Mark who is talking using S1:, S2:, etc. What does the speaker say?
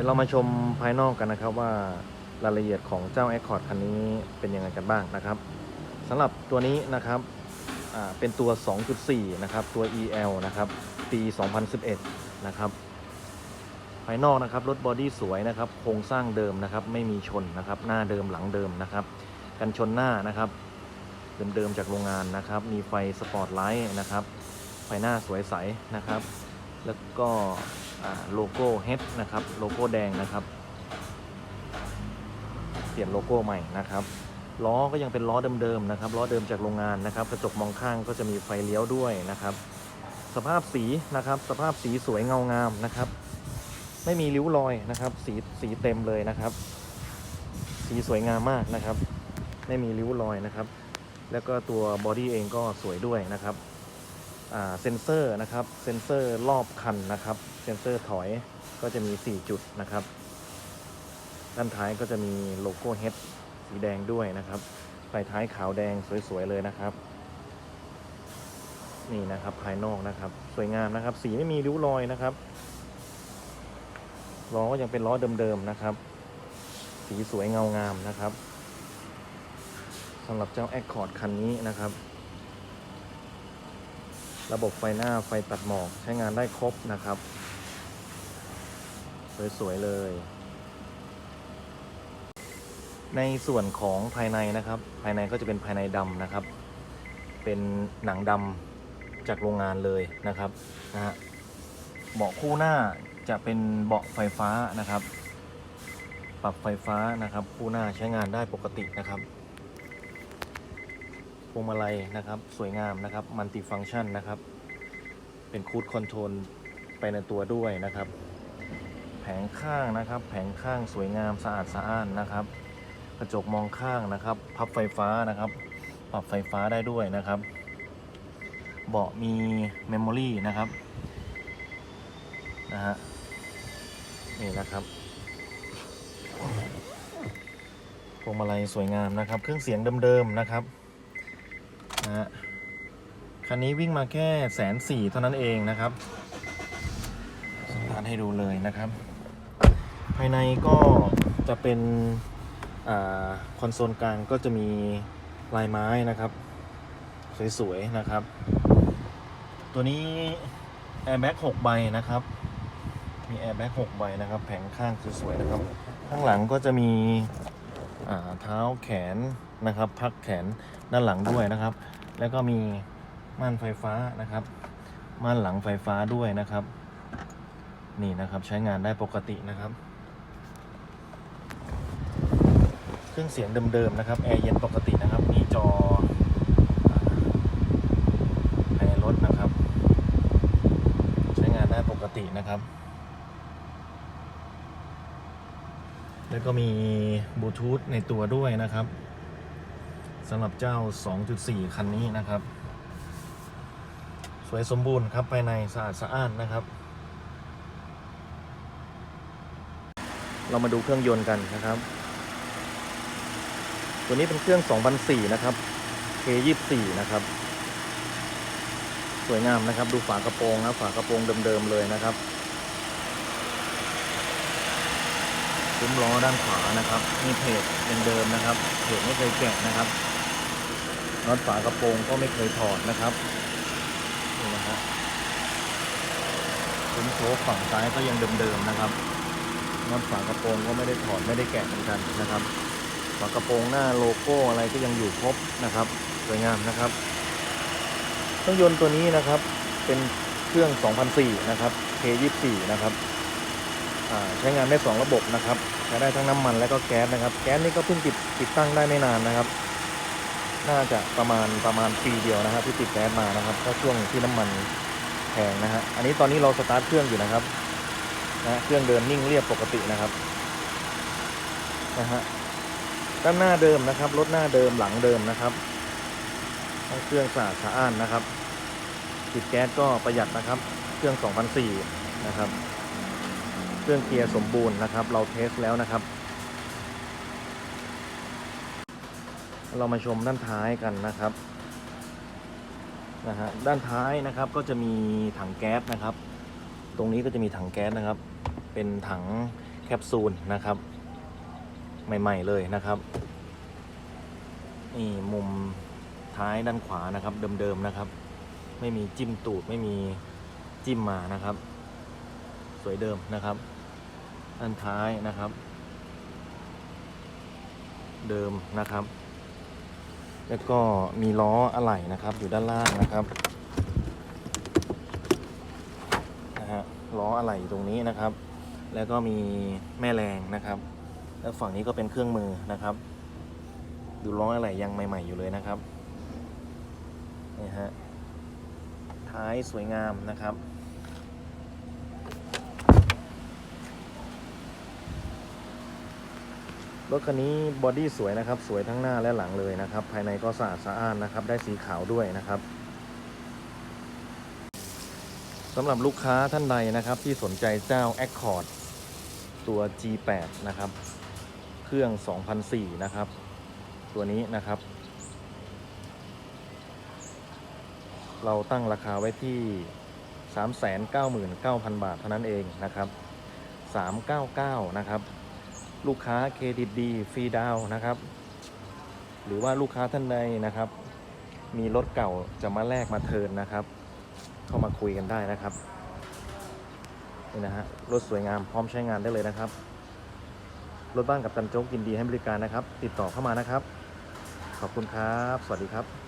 S1: ดี๋ยวเรามาชมภายนอกกันนะครับว่ารายละเอียดของเจ้า Accord คันนี้เป็นยังไงกันบ้างนะครับสำหรับตัวนี้นะครับเป็นตัว 2.4 นะครับ ตัว EL นะครับ ปี 2011 นะครับ ภายนอกนะครับ รถบอดี้สวยนะครับ โครงสร้างเดิมนะครับ ไม่มีชนนะครับ หน้าเดิมหลังเดิมนะครับ กันชนหน้านะครับ เดิมๆจากโรงงานนะครับ มีไฟสปอร์ตไลท์นะครับไฟหน้าสวยใสนะครับ แล้วก็ โลโก้ H นะครับ โลโก้แดงนะครับ เปลี่ยนโลโก้ใหม่นะครับ ล้อก็ยังเป็นล้อเดิมๆนะครับ ล้อเดิมจากโรงงานนะครับ กระจกมองข้างก็จะมีไฟเลี้ยวด้วยนะครับ สภาพสีนะครับ สภาพสีสวยเงางามนะครับ ไม่มีริ้วรอยนะครับ สีสีเต็มเลยนะครับ สีสวยงามมากนะครับ ไม่มีริ้วรอยนะครับ แล้วก็ตัวบอดี้เองก็สวยด้วยนะครับเซ็นเซอร์นะครับ เซ็นเซอร์รอบคันนะครับ ซ็นเซอร์ถอยก็จะมี 4 จุดนะครับ ด้านท้ายก็จะมีโลโก้ H สีแดงด้วยนะครับไฟท้ายขาวแดงสวยๆเลยนะครับ นี่นะครับภายนอกนะครับ สวยงามนะครับ สีไม่มีริ้วรอยนะครับล้อก็ยังเป็นล้อเดิมๆนะครับ สีสวยเงางามนะครับสำหรับเจ้า Accord คันนี้นะครับ ระบบไฟหน้าไฟตัดหมอกใช้งานได้ครบนะครับ สวยๆเลย ในส่วนของภายในนะครับ ภายในก็จะเป็นภายในดำนะครับ เป็นหนังดำจากโรงงานเลยนะครับนะฮะเบาะคู่หน้าจะเป็นเบาะไฟฟ้านะครับ ปรับไฟฟ้านะครับ คู่หน้าใช้งานได้ปกตินะครับพวงมาลัยนะครับ สวยงามนะครับ มัลติฟัง c t ชันนะครับ เป็นคูดคอนโทรลไปในตัวด้วยนะครับ ผงข้างนะครับ แผงข้างสวยงามสะอาดสะอ้านนะครับ กระจกมองข้างนะครับ พับไฟฟ้านะครับ ปรับไฟฟ้าได้ด้วยนะครับ เบาะมีเมมโมรีนะครับนะฮะนี่นะครับพวงมาลัยสวยงามนะครับ เครื่องเสียงเดิมๆนะครับนะฮะคันนี้วิ่งมาแค่แสนสี่เท่านั้นเองนะครับสตาร์ทให้ดูเลยนะครับ ภายในก็จะเป็นอคอนโซลกลางก็จะมีลายไม้นะครับ สวยๆนะครับ ตัวนี้แอร์แบ็ก6ใบนะครับ มีแอร์แบ็ก6ใบนะครับ แผงข้างสวยๆนะครับ ข้างหลังก็จะมีเท้าแขนนะครับ พักแขนด้านหลังด้วยนะครับ แล้วก็มีม่านไฟฟ้านะครับ ม่านหลังไฟฟ้าด้วยนะครับ นี่นะครับใช้งานได้ปกตินะครับ เครื่องเสียงเดิมๆนะครับแอร์เย็นปกตินะครับ มีจอภายในรถนะครับ ใช้งานได้ปกตินะครับ แล้วก็มีบลูทูธในตัวด้วยนะครับสำหรับเจ้า 2.4 คันนี้นะครับ สวยสมบูรณ์ครับภายในสะอาดสะอ้านนะครับ เรามาดูเครื่องยนต์กันนะครับ ตัวนี้เป็นเครื่อง2004นะครับ K24 นะครับ สวยงามนะครับ ดูฝากระโปรงนะฝากระโปรงเดิมๆเลยนะครับซุ้มล้อด้านขวานะครับนี่เพจเดิมๆนะครับเพจไม่เคยแกะนะครับน็อตฝากระโปรงก็ไม่เคยถอดนะครับนี่นะฮะซุ้มโชว์ฝั่งซ้ายก็ยังเดิมๆนะครับน็อตฝากระโปรงก็ไม่ได้ถอดไม่ได้แกะเหมือนกันนะครับ ฝากระโปรงหน้าโลโก้อะไรก็ยังอยู่ครบนะครับ สวยงามนะครับเครื่องยนต์ตัวนี้นะครับเป็นเครื่อง 2004 นะครับ K24 นะครับใช้งานได้ 2 ระบบนะครับใช้ได้ทั้งน้ำมันและก็แก๊สนะครับ แก๊สนี่ก็เพิ่งติดติดตั้งได้ไม่นานนะครับ น่าจะประมาณประมาณปีเดียวนะครับที่ติดแก๊สมานะครับก็ช่วงที่น้ำมันแพงนะฮะอันนี้ตอนนี้เราสตาร์ทเครื่องอยู่นะครับนะเครื่องเดินนิ่งเรียบปกตินะครับนะฮะ ด้านหน้าเดิมนะครับ รถหน้าเดิมหลังเดิมนะครับทั้งเครื่องสะอาดสะอ้านนะครับติดแก๊สก็ประหยัดนะครับ เครื่อง2004นะครับ เครื่องเกียร์สมบูรณ์นะครับ เราเทสแล้วนะครับ เรามาชมด้านท้ายกันนะครับนะฮะด้านท้ายนะครับก็จะมีถังแก๊สนะครับ ตรงนี้ก็จะมีถังแก๊สนะครับ เป็นถังแคปซูลนะครับ ใหม่ ๆ เลยนะครับนี่มุมท้ายด้านขวานะครับ เดิมๆนะครับ ไม่มีจิ้มตูดไม่มีจิ้มมานะครับ สวยเดิมนะครับด้านท้ายนะครับ เดิมนะครับ แล้วก็มีล้ออะไหล่นะครับ อยู่ด้านล่างนะครับนะฮะล้ออะไหล่ตรงนี้นะครับ แล้วก็มีแม่แรงนะครับ แล้วฝั่งนี้ก็เป็นเครื่องมือนะครับ ดูล้ออะไหล่ยังใหม่ ๆ อยู่เลยนะครับนี่ฮะท้ายสวยงามนะครับ รถคันนี้บอดี้สวยนะครับ สวยทั้งหน้าและหลังเลยนะครับ ภายในก็สะอาดสะอ้านนะครับ ได้สีขาวด้วยนะครับสำหรับลูกค้าท่านใดนะครับที่สนใจเจ้า Accord ตัว G8 นะครับ เครื่อง2004นะครับ ตัวนี้นะครับ เราตั้งราคาไว้ที่ 399,000 บาทเท่านั้นเองนะครับ 399 นะครับ ลูกค้าเครดิตดีฟรีดาวน์นะครับ หรือว่าลูกค้าท่านใดนะครับ มีรถเก่าจะมาแลกมาเทิร์นนะครับ เข้ามาคุยกันได้นะครับนี่นะฮะรถสวยงามพร้อมใช้งานได้เลยนะครับ รถบ้านกับตันโจ๊กยินดีให้บริการนะครับ ติดต่อเข้ามานะครับ ขอบคุณครับ สวัสดีครับ